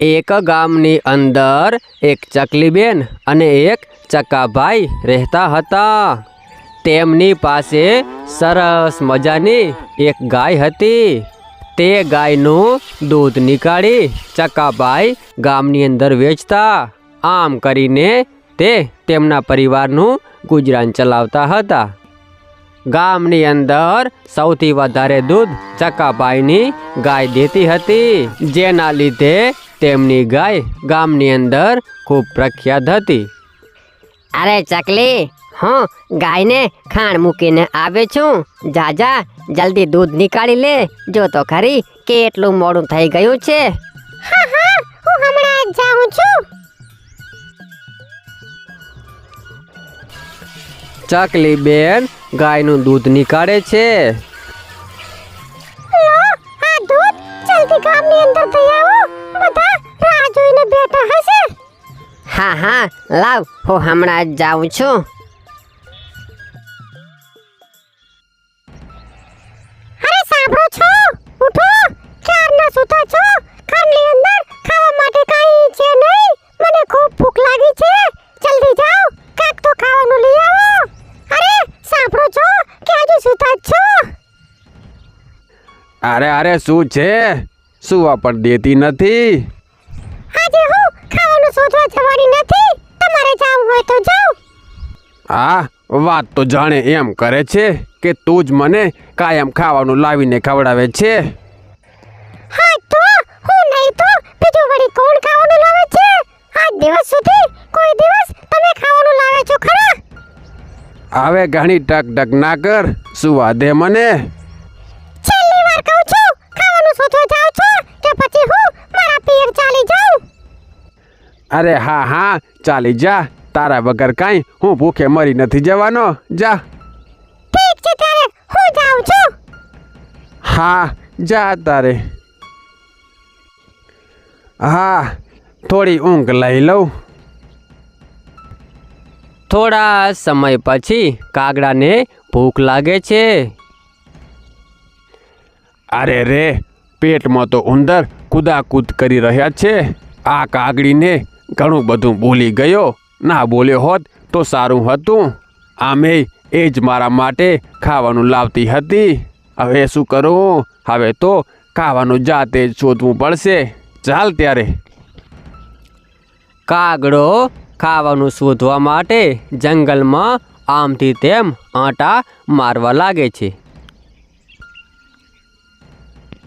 એક ગામની અંદર એક ચકલીબેન અને એક ચકાભાઈ રહેતા હતા. તેમની પાસે સરસ મજાની એક ગાય હતી. તે ગાયનું દૂધ નીકાળી ચકાભાઈ ગામની અંદર વેચતા. આમ કરીને તે તેમના પરિવારનું ગુજરાન ચલાવતા હતા. ગામની અંદર સૌથી વધારે દૂધ ચકાભાઈની ગાય દેતી હતી. જેના લીધે તેમની ગાય ગામની અંદર ખૂબ પ્રખ્યાત હતી. અરે ચકલી હું ગાયને ખાણ મૂકીને આવે છું. જા જા જલ્દી દૂધ નીકાળી લે. જો તો ખરી કેટલું મોડું થઈ ગયું છે. હા હા હું હમણાં જાઉં છું. ચકલી બેન ગાયનું દૂધ નીકાળે છે. હા હા લાવ હું હમણાં જ જાઉં છું. અરે સાંભળો છો? ઉઠો ક્યારના સૂતા છો. ઘરની અંદર ખાવા માટે કાંઈ છે નહીં. મને ખૂબ ભૂખ લાગી છે. જલ્દી જાઓ કાંઈક તો ખાવાનું લઈ આવો. અરે સાંભળો છો કે હજુ સૂતા જ છો? અરે અરે શું છે? સુવા પણ દેતી નથી આજે હું ખાવાનું શોધવા જવાની નથી તમારે જાવું હોય તો જાઉં? આ વાત તો જાણે એમ કરે છે કે તું જ મને કાયમ ખાવાનું લાવીને ખવડાવે છે. હા તો? હું નહીં તો? બીજું વળી કોણ ખાવાનું લાવે છે? આજ દિવસ સુધી કોઈ દિવસ તમે ખાવાનું લાવે છો ખરા? હવે ઘણી ટક ટક ના કર સુવા દે મને. છેલ્લી વાર કહું છું ખાવાનું શોધવા જાવ છો કે પછી હું મારા પીર ચાલી જાઉં? અરે હા હા ચાલી જા. તારા વગર કાંઈ હું ભૂખે મરી નથી જવાનો. જા. ઠીક છે તારે હું જાઉં છું. હા જા તારે. હા થોડી ઊંઘ લઈ લઉં. થોડા સમય પછી કાગડાને ભૂખ લાગે છે. અરે રે પેટમાં તો ઉંદર કુદાકૂદ કરી રહ્યા છે. આ કાગડીને ઘણું બધું બોલી ગયો. ના બોલ્યો હોત તો સારું હતું. આમે એ જ મારા માટે ખાવાનું લાવતી હતી. હવે શું કરું? હવે તો ખાવાનું જાતે જ શોધવું પડશે. ચાલ ત્યારે. કાગડો ખાવાનું શોધવા માટે જંગલમાં આમથી તેમ આંટા મારવા લાગે છે.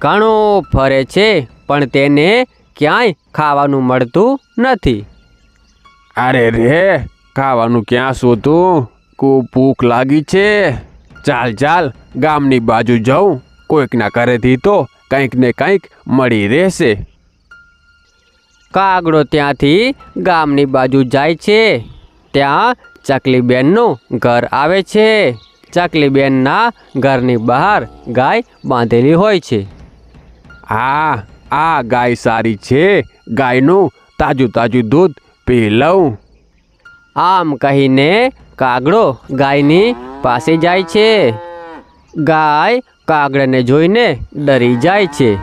ઘણો ફરે છે, પણ તેને ક્યાંય ખાવાનું મળતું નથી. અરે રે, ખાવાનું ક્યાં શોધું? ખૂબ ભૂખ લાગી છે. ચાલ ચાલ, ગામની બાજુ જાઉં. કોઈકના ઘરેથી તો કંઈક ને કંઈક મળી રહેશે. કાગડો ત્યાંથી ગામની બાજુ જાય છે. ત્યાં ચકલીબેનનું ઘર આવે છે. ચકલીબેનના ઘરની બહાર ગાય બાંધેલી હોય છે. હા, આ ગાય સારી છે. ગાયનું તાજું તાજું દૂધ પી લઉં આમ કહીને કાગડો ગાયની પાસે જાય છે. ગાય કાગડાને જોઈને ડરી જાય છે.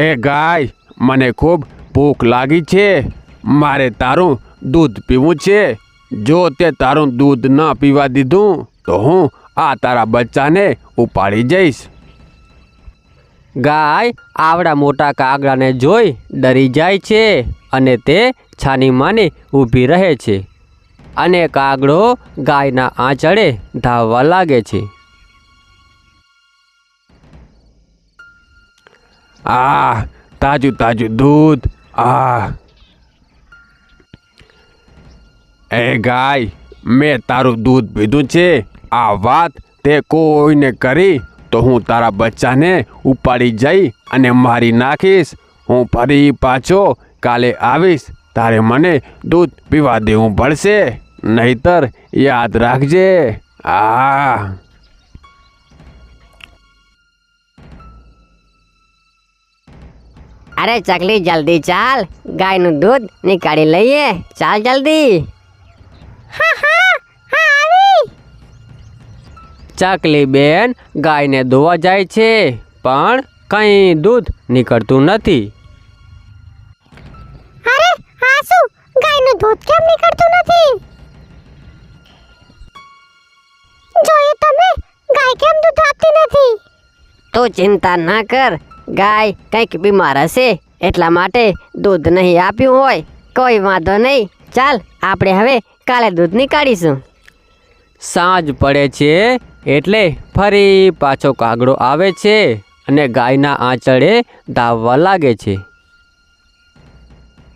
એ ગાય મને ખૂબ ભૂખ લાગી છે. મારે તારું દૂધ પીવું છે. જો તે તારું દૂધ ન પીવા દીધું તો હું આ તારા બચ્ચાને ઉપાડી જઈશ. ગાય આવડા મોટા કાગડાને જોઈ ડરી જાય છે. અને તે છાની માની ઊભી રહે છે. અને કાગડો ગાયના આંચળે ધાવવા લાગે છે. આ તાજું તાજું દૂધ આ એ ગાય, મેં તારું દૂધ પીધું છે. આ વાત તે કોઈને કરી તો હું તારા બચ્ચાને ઉપાડી જઈ અને મારી નાખીશ. હું ફરી પાછો કાલે આવીશ, તારે મને દૂધ પીવા દેવું પડશે, નહીતર યાદ રાખજે. આ અરે ચકલી, જલ્દી ચાલ. ગાયનું દૂધ નીકાળી લઈએ. ચાલ જલ્દી. ચકલી બેન, ગાયને ધોવા જાય છે, પણ કંઈ દૂધ નીકળતું નથી. દૂધ કેમ નીકળતું નથી. જોઈએ તમે ગાય કેમ દૂધ આપતી નથી? તું ચિંતા ના કર ગાય કંઈક બીમાર હશે એટલા માટે દૂધ નહીં આપ્યું હોય. કોઈ વાંધો નહીં. ચાલ આપણે હવે કાલે દૂધ નીકાળીશું. સાંજ પડે છે એટલે ફરી પાછો કાગડો આવે છે અને ગાયના આંચળે ધાવવા લાગે છે.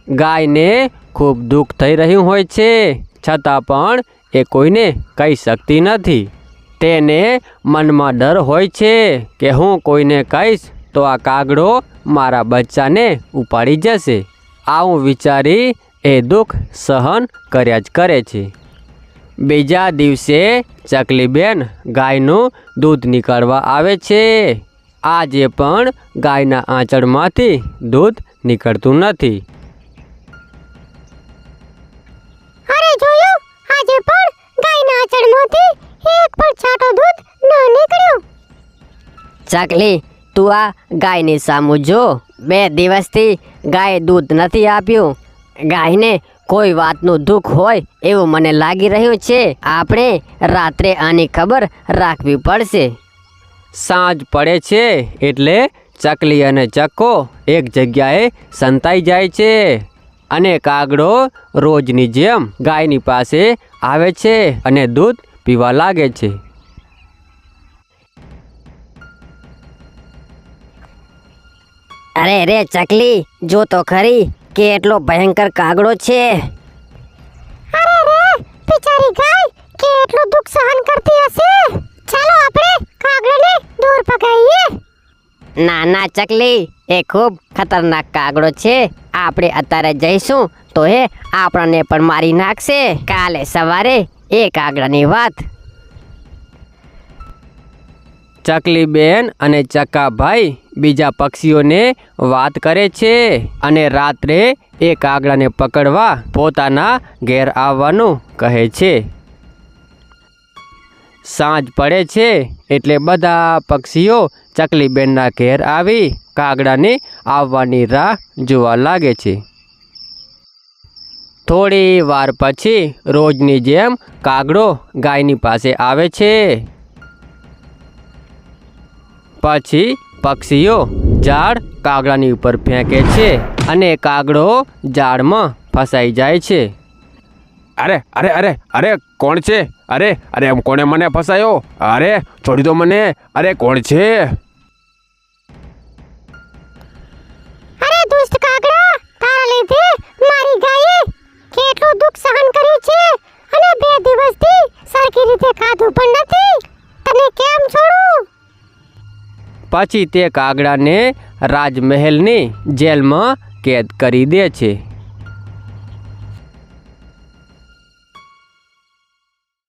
ગાયને ખૂબ દુઃખ થઈ રહ્યું હોય છે, છતાં પણ એ કોઈને કહી શકતી નથી. તેને મનમાં ડર હોય છે કે હું કોઈને કહીશ તો આ કાગડો મારા બચ્ચાને ઉપાડી જશે. આવું વિચારી એ દુઃખ સહન કર્યા જ કરે છે. બીજા દિવસે ચકલીબેન ગાયનું દૂધ નીકાળવા આવે છે. આજે પણ ગાયના આંચળમાંથી દૂધ નીકળતું નથી. ચકલી તું આ ગાયની સામું જો. બે દિવસથી ગાય દૂધ નથી આપ્યું. ગાયને કોઈ વાતનું દુઃખ હોય એવું મને લાગી રહ્યું છે. આપણે રાત્રે આની ખબર રાખવી પડશે. સાંજ પડે છે એટલે ચકલી અને ચક્કો એક જગ્યાએ સંતાઈ જાય છે. અને કાગડો રોજની જેમ ગાયની પાસે આવે છે અને દૂધ પીવા લાગે છે. અરે રે ચકલી જો તો ખરી કે એટલો ભયંકર કાગડો છે. અરે રે બિચારી ગાય કેટલું દુઃખ સહન કરતી હશે? ચાલો આપણે કાગડાને દૂર ભગાઈએ ના ના ચકલી એ ખૂબ ખતરનાક કાગડો છે. આપણે અત્યારે જઈશું તો એ આપણને પણ મારી નાખશે. કાલે સવારે એ કાગડાની વાત ચકલીબેન અને ચકાભાઈ બીજા પક્ષીઓને વાત કરે છે અને રાત્રે એ કાગડાને પકડવા પોતાના ઘેર આવવાનું કહે છે. સાંજ પડે છે એટલે બધા પક્ષીઓ ચકલીબેનના ઘેર આવી કાગડાને આવવાની રાહ જોવા લાગે છે. થોડી વાર પછી રોજની જેમ કાગડો ગાયની પાસે આવે છે. પછી પક્ષીઓ ઝાડ કાગડાની ઉપર ફેંકે છે અને કાગડો ઝાડમાં ફસાઈ જાય છે. અરે અરે અરે અરે કોણ છે? અરે અરે એમ કોણે મને ફસાયો? અરે છોડી દો મને. અરે કોણ છે? અરે દુષ્ટ કાગડા તારા લીધે મારી ગાયે કેટલું દુઃખ સહન કર્યું છે? અને બે દિવસથી પછી તે કાગડાને રાજમહેલની જેલમાં કેદ કરી દે છે.